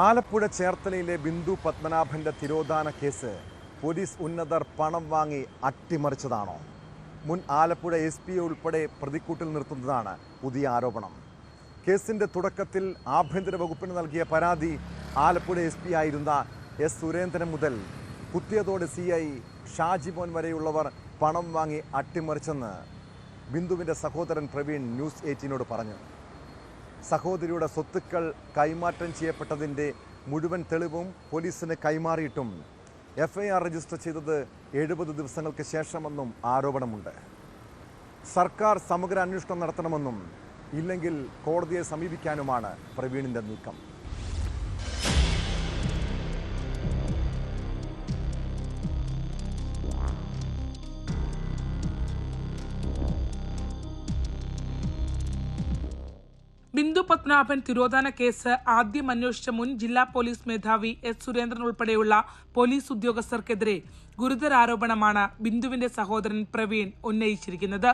ആലപ്പുഴ ചേർത്തലയിലെ ബിന്ദു പത്മനാഭന്റെ തിരോധാന കേസ് പോലീസ് ഉന്നതർ പണം വാങ്ങി അട്ടിമറിച്ചതാണോ? മുൻ ആലപ്പുഴ എസ് പി ഉൾപ്പെടെ പ്രതിക്കൂട്ടിൽ നിർത്തുന്നതാണ് പുതിയ ആരോപണം. കേസിന്റെ തുടക്കത്തിൽ ആഭ്യന്തര വകുപ്പിന് നൽകിയ പരാതി ആലപ്പുഴ എസ് പി ആയിരുന്ന എസ് സുരേന്ദ്രൻ മുതൽ കുത്തിയതോടെ സി ഐ ഷാജിമോൻ വരെയുള്ളവർ പണം വാങ്ങി അട്ടിമറിച്ചെന്ന് ബിന്ദുവിന്റെ സഹോദരൻ പ്രവീൺ ന്യൂസ് എയ്റ്റീനോട് പറഞ്ഞു. സഹോദരിയുടെ സ്വത്തുക്കൾ കൈമാറ്റം ചെയ്യപ്പെട്ടതിന്റെ മുഴുവൻ തെളിവും പോലീസിന് കൈമാറിയിട്ടും എഫ്ഐആർ രജിസ്റ്റർ ചെയ്തത് എഴുപത് ദിവസങ്ങൾക്ക് ശേഷമെന്നും ആരോപണമുണ്ട്. സർക്കാർ സമഗ്ര അന്വേഷണം നടത്തണമെന്നും ഇല്ലെങ്കിൽ കോടതിയെ സമീപിക്കാനുമാണ് പ്രവീണിന്റെ നീക്കം. ബിന്ദു പത്മനാഭൻ തിരോധാന കേസ് ആദ്യം അന്വേഷിച്ച മുൻ ജില്ലാ പോലീസ് മേധാവി എസ് സുരേന്ദ്രൻ ഉൾപ്പെടെയുള്ള പോലീസ് ഉദ്യോഗസ്ഥർക്കെതിരെ ഗുരുതര ആരോപണമാണ് ബിന്ദുവിന്റെ സഹോദരൻ പ്രവീൺ ഉന്നയിച്ചിരിക്കുന്നത്.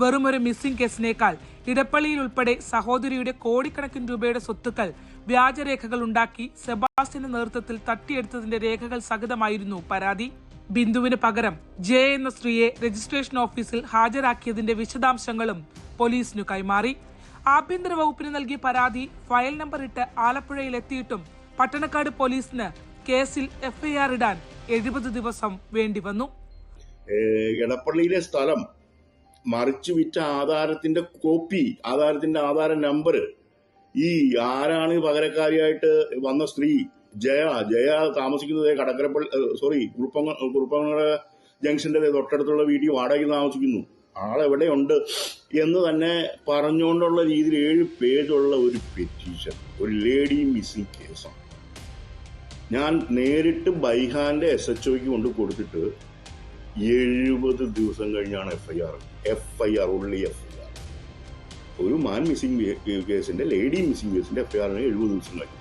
വെറുമൊരു മിസ്സിംഗ് കേസിനേക്കാൾ ഇടപ്പള്ളിയിൽ ഉൾപ്പെടെ സഹോദരിയുടെ കോടിക്കണക്കിന് രൂപയുടെ സ്വത്തുക്കൾ വ്യാജരേഖകൾ ഉണ്ടാക്കി സെബാസ്റ്റ്യന്റെ നേതൃത്വത്തിൽ തട്ടിയെടുത്തതിന്റെ രേഖകൾ സഹിതമായിരുന്നു പരാതി. ബിന്ദുവിന് പകരം ജെ എന്ന സ്ത്രീയെ രജിസ്ട്രേഷൻ ഓഫീസിൽ ഹാജരാക്കിയതിന്റെ വിശദാംശങ്ങളും പോലീസിനു കൈമാറി. ആഭ്യന്തര വകുപ്പിന് നൽകിയ പരാതി ഫയൽ നമ്പർ ഇട്ട് ആലപ്പുഴയിൽ എത്തിയിട്ടും പട്ടണക്കാട് പോലീസിന് കേസിൽ എഫ്ഐആർ ഇടാൻ എഴുപത് ദിവസം വേണ്ടി വന്നു. എടപ്പള്ളിയിലെ സ്ഥലം മറിച്ചു വിറ്റ ആധാരത്തിന്റെ കോപ്പി ആധാരത്തിന്റെ ആധാര നമ്പർ ഈ ആരാണ് പകരക്കാരിയായിട്ട് വന്ന സ്ത്രീ ജയ ജയ താമസിക്കുന്നത് കടക്കരപ്പള്ളി സോറി കുറുപ്പങ്ങ കുറുപ്പങ്ങ ജംഗ്ഷന്റെ തൊട്ടടുത്തുള്ള വീട്ടിൽ വാടകയ്ക്ക് താമസിക്കുന്നു. ആളെവിടെയുണ്ട് എന്ന് തന്നെ പറഞ്ഞുകൊണ്ടുള്ള രീതിയിൽ ഏഴ് പേജുള്ള ഒരു പെറ്റീഷൻ ഒരു ലേഡി മിസ്സിംഗ് കേസാണ് ഞാൻ നേരിട്ട് ബൈഹാന്റെ എസ് എച്ച് ഒക്ക് കൊണ്ട് കൊടുത്തിട്ട് എഴുപത് ദിവസം കഴിഞ്ഞാണ് F I R F I R ഉള്ളി എഫ് ഐ ആർ ഒരു മാൻ മിസ്സിംഗ് കേസിന്റെ ലേഡി മിസ്സിംഗ് കേസിന്റെ എഫ് ഐ ആറിന് എഴുപത് ദിവസം കഴിഞ്ഞു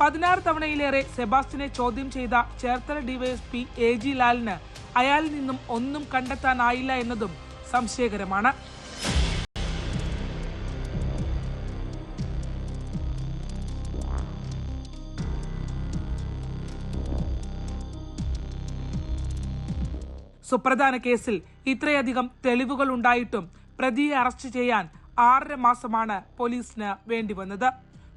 പതിനാറ് തവണയിലേറെ സെബാസ്റ്റിനെ ചോദ്യം ചെയ്ത ചേർത്തല ഡിവൈഎസ്പി എ ജി ലാലിന് അയാളിൽ നിന്നും ഒന്നും കണ്ടെത്താനായില്ല എന്നതും സംശയകരമാണ്. സുപ്രധാന കേസിൽ ഇത്രയധികം തെളിവുകൾ ഉണ്ടായിട്ടും പ്രതിയെ അറസ്റ്റ് ചെയ്യാൻ ആറര മാസമാണ് പോലീസിന് വേണ്ടിവന്നത്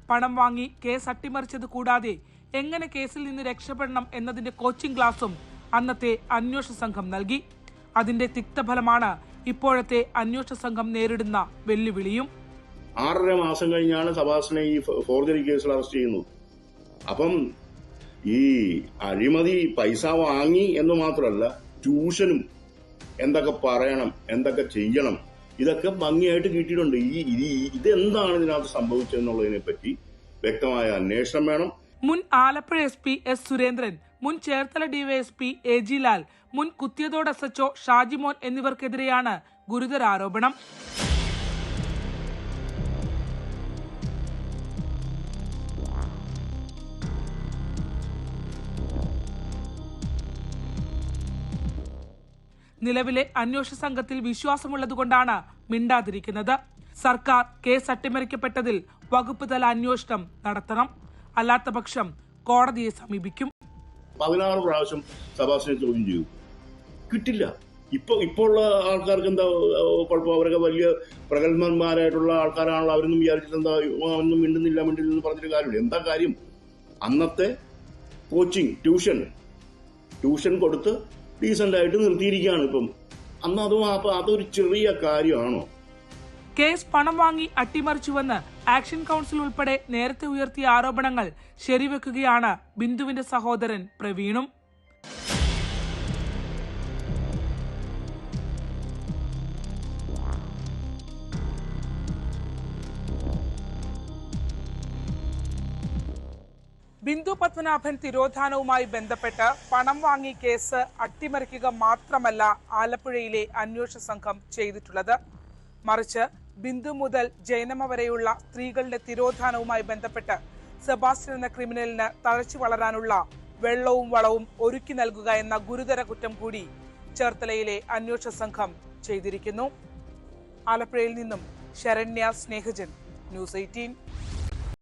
പണം വാങ്ങി കേസ് അട്ടിമറിച്ചത് കൂടാതെ എങ്ങനെ കേസിൽ നിന്ന് രക്ഷപ്പെടണം എന്നതിന്റെ കോച്ചിംഗ് ക്ലാസും അന്നത്തെ അന്വേഷണ സംഘം നൽകി. അതിന്റെ തിക്തഫലമാണ് ഇപ്പോഴത്തെ അന്വേഷണ സംഘം നേരിടുന്ന വെല്ലുവിളിയും ആറര മാസം കഴിഞ്ഞാണ് സബാസിനെ ഈ ഫോർജറി കേസിൽ അറസ്റ്റ് ചെയ്യുന്നത്. അപ്പം ഈ അഴിമതി പൈസ വാങ്ങി എന്ന് മാത്രമല്ല ട്യൂഷനും എന്തൊക്കെ പറയണം എന്തൊക്കെ ചെയ്യണം ഇതൊക്കെ ഭംഗിയായിട്ട് കിട്ടിയിട്ടുണ്ട്. ഈ ഇത് ഇതെന്താണ് ഇതിനകത്ത് സംഭവിച്ചതെന്നുള്ളതിനെ പറ്റി വ്യക്തമായ അന്വേഷണം വേണം. മുൻ Alappuzha S P S Surendran മുൻ Cherthala DYSP A G Lal മുൻ കുത്തിയതോട് എസ് എച്ച്ഒ ഷാജിമോൻ എന്നിവർക്കെതിരെയാണ് ഗുരുതര ആരോപണം. നിലവിലെ അന്വേഷണ സംഘത്തിൽ വിശ്വാസമുള്ളതുകൊണ്ടാണ് മിണ്ടാതിരിക്കുന്നത്. സർക്കാർ കേസ് അട്ടിമറിക്കപ്പെട്ടതിൽ വകുപ്പ് തല അന്വേഷണം നടത്തണം. അല്ലാത്തപക്ഷം കോടതിയെ സമീപിക്കും. പതിനാറ് പ്രാവശ്യം സഭാസിനെ ചോദ്യം ചെയ്തു. കിട്ടില്ല. ഇപ്പൊ ഇപ്പോൾ ഉള്ള ആൾക്കാർക്ക് എന്താ കുഴപ്പം? അവരൊക്കെ വലിയ പ്രഗത്ഭന്മാരായിട്ടുള്ള ആൾക്കാരാണല്ലോ. അവരൊന്നും വിചാരിച്ചിട്ട് എന്താ ഒന്നും മിണ്ടുന്നില്ല എന്ന് പറഞ്ഞിട്ട് കാര്യമില്ല. എന്താ കാര്യം? അന്നത്തെ കോച്ചിങ് ട്യൂഷൻ ട്യൂഷൻ കൊടുത്ത് ഡീസന്റ് ആയിട്ട് നിർത്തിയിരിക്കുകയാണ് ഇപ്പം. അന്ന് അതും അപ്പം അതൊരു ചെറിയ കാര്യമാണോ? കേസ് പണം വാങ്ങി അട്ടിമറിച്ചുവെന്ന് ആക്ഷൻ കൗൺസിൽ ഉൾപ്പെടെ നേരത്തെ ഉയർത്തിയ ആരോപണങ്ങൾ ശരിവെക്കുകയാണ് ബിന്ദുവിന്റെ സഹോദരൻ പ്രവീണും. ബിന്ദു പത്മനാഭൻ തിരോധാനവുമായി ബന്ധപ്പെട്ട് പണം വാങ്ങി കേസ് അട്ടിമറിക്കുക മാത്രമല്ല ആലപ്പുഴയിലെ അന്വേഷണ സംഘം ചെയ്തിട്ടുള്ളത്. മറിച്ച് ബിന്ദു മുതൽ ജൈനമ്മ വരെയുള്ള സ്ത്രീകളുടെ തിരോധാനവുമായി ബന്ധപ്പെട്ട് സെബാസ്റ്റ്യൻ എന്ന ക്രിമിനലിന് തഴച്ചു വളരാനുള്ള വെള്ളവും വളവും ഒരുക്കി നൽകുക എന്ന ഗുരുതര കുറ്റം കൂടി ചേർത്തലയിലെ അന്വേഷണ സംഘം ചെയ്തിരിക്കുന്നു. ആലപ്പുഴയിൽ നിന്നും ശരണ്യ സ്നേഹജൻ ന്യൂസ് എയ്റ്റീൻ.